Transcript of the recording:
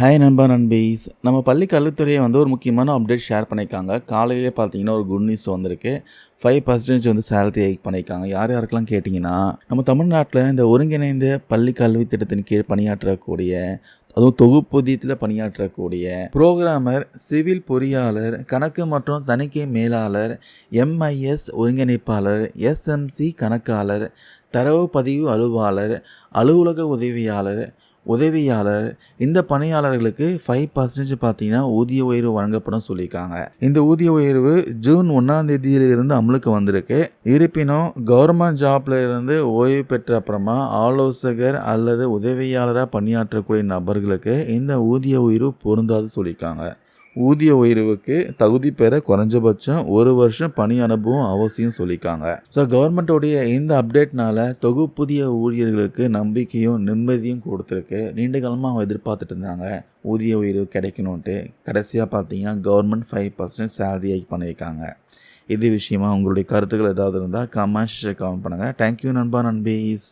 Hi நண்பா நண்பீஸ். நம்ம பள்ளி கல்வித்துறையை வந்து ஒரு முக்கியமான அப்டேட் ஷேர் பண்ணியிருக்காங்க. காலையிலே பார்த்தீங்கன்னா ஒரு குட் நியூஸ் வந்திருக்கு. ஃபைவ் பர்சன்டேஜ் வந்து சேலரி ஹைக் பண்ணியிருக்காங்க. யார் யாருக்கெல்லாம் கேட்டிங்கன்னா நம்ம தமிழ்நாட்டில் இந்த ஒருங்கிணைந்த பள்ளி கல்வி திட்டத்தின் கீழ் பணியாற்றக்கூடிய அதுவும் தொகுப்பூதியத்தில் பணியாற்றக்கூடிய புரோகிராமர் சிவில் பொறியாளர் கணக்கு மற்றும் தணிக்கை மேலாளர் எம்ஐஎஸ் ஒருங்கிணைப்பாளர் எஸ்எம்சி கணக்காளர் தரவு பதிவு அலுவலர் அலுவலக உதவியாளர் உதவியாளர் இந்த பணியாளர்களுக்கு ஃபைவ் பர்சன்டேஜ் பார்த்தீங்கன்னா ஊதிய உயர்வு வழங்கப்படும் சொல்லியிருக்காங்க. இந்த ஊதிய உயர்வு ஜூன் ஒன்றாம் தேதியிலிருந்து அமலுக்கு வந்திருக்கு. இருப்பினும் கவர்மெண்ட் ஜாப்ல இருந்து ஓய்வு பெற்ற அப்புறமா ஆலோசகர் அல்லது உதவியாளராக பணியாற்றக்கூடிய நபர்களுக்கு இந்த ஊதிய உயர்வு பொருந்தாது சொல்லியிருக்காங்க. ஊதிய உயர்வுக்கு தகுதி பெற குறைஞ்சபட்சம் ஒரு வருஷம் பணி அனுபவம் அவசியம் சொல்லியிருக்காங்க. ஸோ கவர்மெண்ட்டோடைய இந்த அப்டேட்னால தொகுப்புதிய ஊழியர்களுக்கு நம்பிக்கையும் நிம்மதியும் கொடுத்துருக்கு. நீண்ட காலமாக அவங்க எதிர்பார்த்துட்டு இருந்தாங்க. ஊதிய உயர்வு கிடைக்கணுன்ட்டு கடைசியாக பார்த்தீங்கன்னா government five percent salary hike பண்ணியிருக்காங்க. இது விஷயமா உங்களுடைய கருத்துக்கள் ஏதாவது இருந்தால் கமெண்ட்ஸ் கமெண்ட் பண்ணுங்கள் தேங்க்யூ நண்பா நண்பீஸ்.